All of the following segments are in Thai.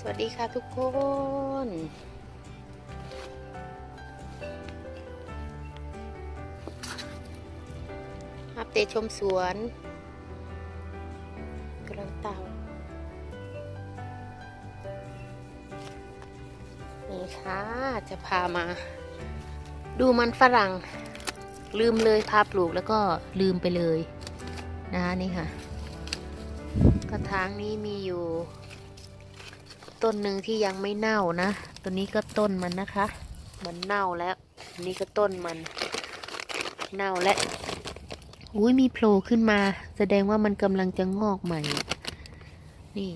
สวัสดีค่ะทุกคน อัปเดตชมสวนกระเต่านี่ค่ะ จะพามา ดูมันฝรั่ง ลืมเลยพาปลูกแล้วก็ลืมไปเลย นะคะนี่ค่ะ กระถางนี้มีอยู่ ต้นหนึ่งที่ยังไม่เน่านะ ตัวนี้ก็ต้นมันนะคะ มันเน่าแล้วอันนี้ก็ต้นมัน เน่าแล้วอุ้ยมีโผล่ขึ้นมา แสดงว่ามันกำลังจะงอกใหม่ นี่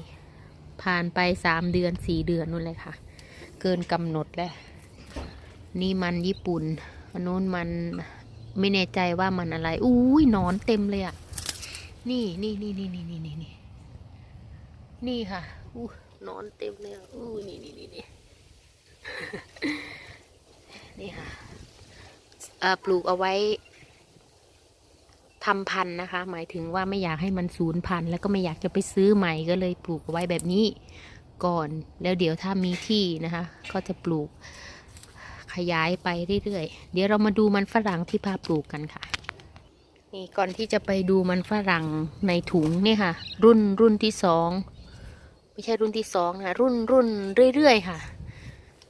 ผ่านไปสามเดือนสี่เดือนนู่นเลยค่ะ เกินกำหนดแล้ว นี่มันญี่ปุ่นอันนู้นมันไม่แน่ใจว่ามันอะไร อุ้ยนอนเต็มเลยอะ่ะ นี่นี่นี่นี่นี่นี่นี่นี่ค่ะอู้ นอนเต็มเลยอะอู้นี่นี่นี่นี่นี่ค่ะเอ่อปลูกเอาไว้ทำพันธุ์นะคะ หมายถึงว่าไม่อยากให้มันสูญพันธุ์แล้วก็ไม่อยากจะไปซื้อใหม่ก็เลยปลูกเอาไว้แบบนี้ก่อน แล้วเดี๋ยวถ้ามีที่นะคะ ก็จะปลูกขยายไปเรื่อยๆ เดี๋ยวเรามาดูมันฝรั่งที่พาปลูกกันค่ะ นี่ก่อนที่จะไปดูมันฝรั่งในถุงเนี่ยค่ะ รุ่นรุ่นที่สอง ไม่ใช่รุ่นที่สองนะรุ่นรุ่นเรื่อยๆค่ะ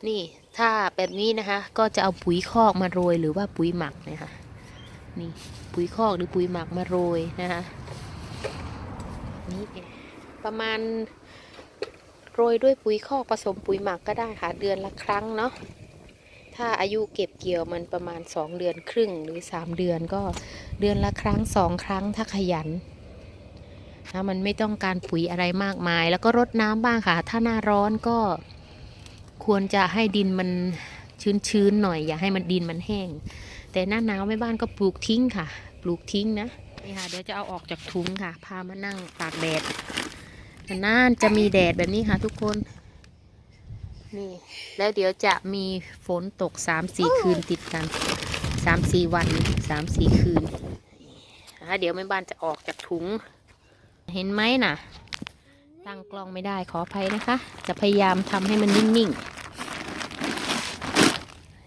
นี่ถ้าแบบนี้นะคะ ก็จะเอาปุ๋ยคอกมาโรยหรือว่าปุ๋ยหมักเนี่ยค่ะนี่ปุ๋ยคอกหรือปุ๋ยหมักมาโรยนะคะนี่ประมาณโรยด้วยปุ๋ยคอกผสมปุ๋ยหมักก็ได้ค่ะ เดือนละครั้งเนาะถ้าอายุเก็บเกี่ยวมันประมาณ 2 เดือนครึ่งหรือ 3 เดือนก็เดือนละครั้งสองครั้งถ้าขยัน นะมันไม่ต้องการปุ๋ยอะไรมากมาย แล้วก็รดน้ำบ้างค่ะ ถ้าหน้าร้อนก็ควรจะให้ดินมันชื้นๆหน่อย อย่าให้มันดินมันแห้ง แต่หน้าหนาวแม่บ้านก็ปลูกทิ้งค่ะ ปลูกทิ้งนะนี่ค่ะเดี๋ยวจะเอาออกจากถุงค่ะ พามานั่งตากแดดนานจะมีแดดแบบนี้ค่ะทุกคน นี่ แล้วเดี๋ยวจะมีฝนตกสามสี่คืนติดกันสามสี่วันสามสี่คืนเดี๋ยวแม่บ้านจะออกจากถุง เห็นไหมน่ะ ตั้งกล้องไม่ได้ขออภัยนะคะ จะพยายามทำให้มันนิ่งๆ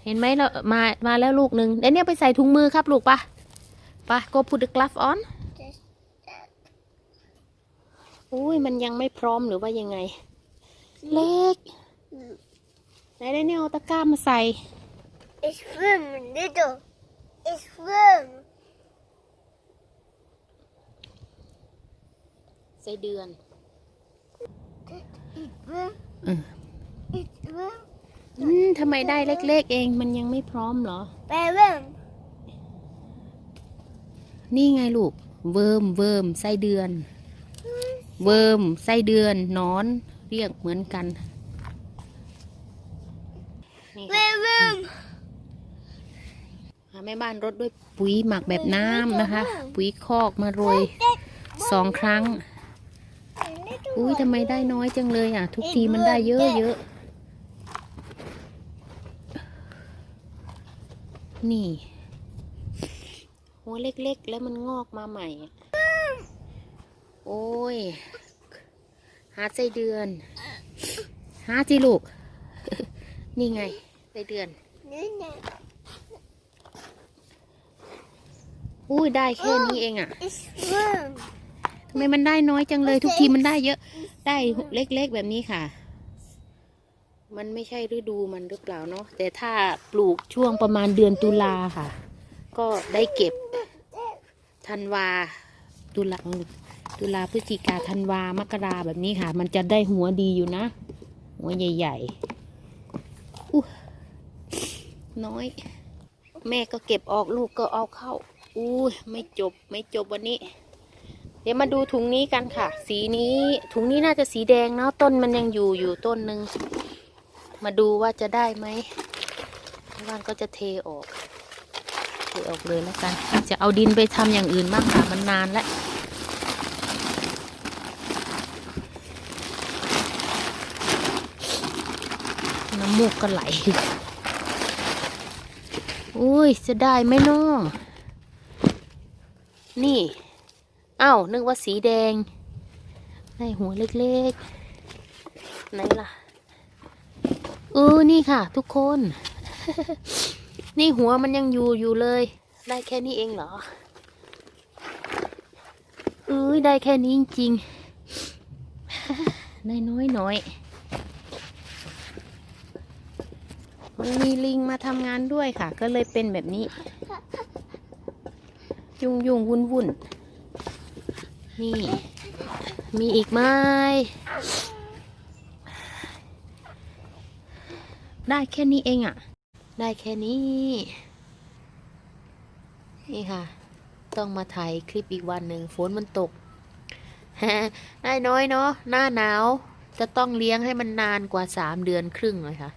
เห็นไหมเรามามาแล้วลูกหนึ่งเดี๋ยวเนี่ยไปใส่ถุงมือครับลูกปะปะ go put the glove on อุ้ยมันยังไม่พร้อมหรือว่ายังไง เล็ก ไหนได้เนี่ยเอาตะกร้ามาใส่ It's room, little. It's room. ใส่เดือน It's room. อืม It's room. อืมทำไมได้เล็ก ๆ เองมันยังไม่พร้อมเหรอ By room. นี่ไงลูก เวิร์มเวิร์มไส้เดือน เวิร์มไส้เดือนหนอน เรียกเหมือนกันนี่ค่ะ By room. อ่าแม่บ้านรดด้วยปุ๋ยหมักแบบน้ำนะคะ ปุ๋ยคอกมาโรยสองครั้ง อุ้ยทำไมได้น้อยจังเลยอะ ทุกทีมันได้เยอะเยอะนี่หัวเล็กๆ แล้วมันงอกมาใหม่อะโอ้ย หาไส้เดือน หาจิลูก นี่ไงไส้เดือนอุ้ยได้แค่นี้เองอะำไมมันได้น้อยจังเลย ทุกทีมันได้เยอะ ได้เล็กๆแบบนี้ค่ะ มันไม่ใช่ฤดูมันหรือเปล่าเนาะแต่ถ้าปลูกช่วงประมาณเดือนตุลาค่ะ ก็ได้เก็บธันวาตุลาตุลาพฤศจิกาธันวามกราแบบนี้ค่ะ มันจะได้หัวดีอยู่นะ หัวใหญ่ๆอู้น้อย แม่ก็เก็บออกลูกก็เอาเข้า อู้ยไม่จบไม่จบวันนี้ เดี๋ยวมาดูถุงนี้กันค่ะ สีนี้ถุงนี้น่าจะสีแดงเนาะต้นมันยังอยู่อยู่ต้นหนึ่งมาดูว่าจะได้ไหมบ้านก็จะเทออก เทออกเลยแล้วกัน จะเอาดินไปทำอย่างอื่นบ้างค่ะมันนานแล้วน้ำมูกก็ไหลอุ้ยจะได้ไหมเนาะนี่ อ้านึกว่าสีแดงได้หัวเล็กๆ ไหนล่ะเออนี่ค่ะ ทุกคน นี่หัวมันยังอยู่อยู่เลย ได้แค่นี้เองเหรอเอ้ยได้แค่นี้จริงๆได้น้อยน้อยๆมันมีลิงมาทำงานด้วยค่ะ ก็เลยเป็นแบบนี้ ยุ่งยุ่งวุ่นวุ่น นี่ มีอีกไหมได้แค่นี้เองอะ่ะ ได้แค่นี้ นี่ค่ะ ต้องมาถ่ายคลิปอีกวันหนึ่งฝนมันตกได้น้อยเนาะหน้าหนาว จะต้องเลี้ยงให้มันนานกว่าสามเดือนครึ่งเลยค่ะ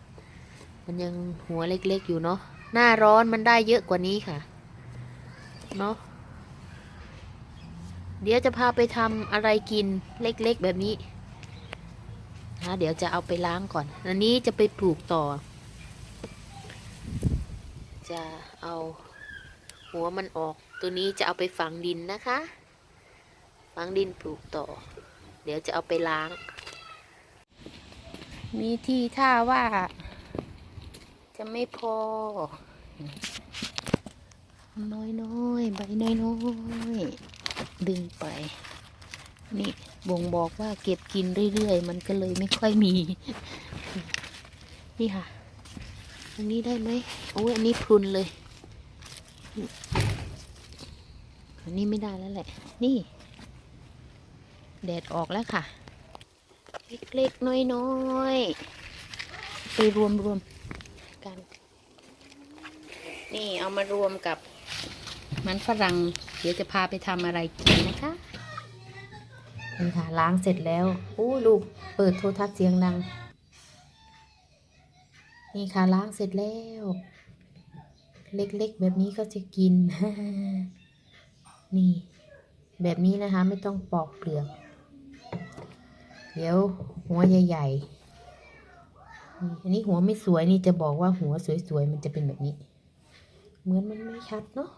มันยังหัวเล็กๆอยู่เนาะหน้าร้อนมันได้เยอะกว่านี้ค่ะ เนาะ เดี๋ยวจะพาไปทำอะไรกินเล็กๆแบบนี้นะเดี๋ยวจะเอาไปล้างก่อน อันนี้จะไปปลูกต่อ จะเอาหัวมันออก ตัวนี้จะเอาไปฝังดินนะคะ ฝังดินปลูกต่อ เดี๋ยวจะเอาไปล้าง มีที่ท่าว่า จะไม่พอ น้อยๆ ใบน้อยๆ ดึงไป นี่บ่งบอกว่าเก็บกินเรื่อยๆ มันก็เลยไม่ค่อยมี นี่ค่ะ อันนี้ได้ไหมโอ้ยอันนี้พรุนเลย อันนี้ไม่ได้แล้วแหละ นี่ แดดออกแล้วค่ะ เล็กๆ น้อยๆ ไปรวมๆกัน นี่เอามารวมกับ มันฝรั่งเดี๋ยวจะพาไปทำอะไรกินนะคะนี่ค่ะล้างเสร็จแล้วอู้ลูกเปิดโทรทัศน์เสียงดัง นี่ค่ะล้างเสร็จแล้ว เล็กๆ แบบนี้ก็จะกิน นี่ แบบนี้นะคะไม่ต้องปอกเปลือก เดี๋ยวหัวใหญ่ๆนี่อันนี้หัวไม่สวยนี่จะบอกว่าหัวสวยๆ มันจะเป็นแบบนี้ เหมือนมันไม่ชัดเนาะ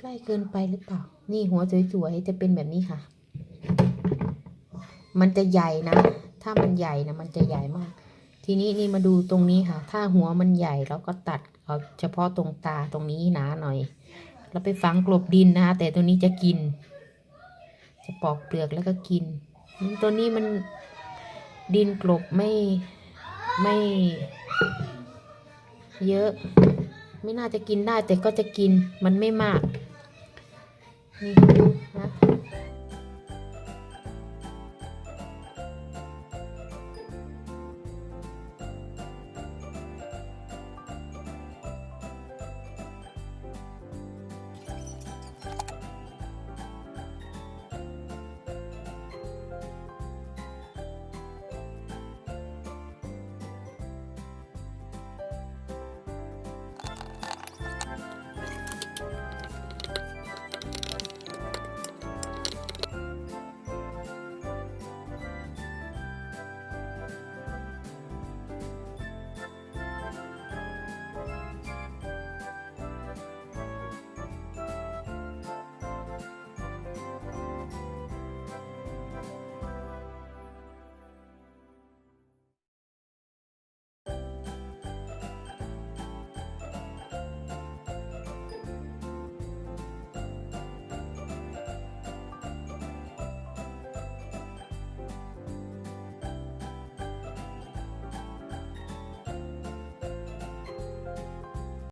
ใกล้เกินไปหรือเปล่า นี่หัวสวยๆจะเป็นแบบนี้ค่ะ มันจะใหญ่นะ ถ้ามันใหญ่นะมันจะใหญ่มาก ทีนี้นี่มาดูตรงนี้ค่ะ ถ้าหัวมันใหญ่เราก็ตัดเอาเฉพาะตรงตาตรงนี้หนาหน่อยแล้วไปฝังกลบดินนะคะ แต่ตัวนี้จะกิน จะปอกเปลือกแล้วก็กิน ตัวนี้มันดินกลบไม่ไม่ เยอะ ไม่น่าจะกินได้แต่ก็จะกินมันไม่มาก นี่นะ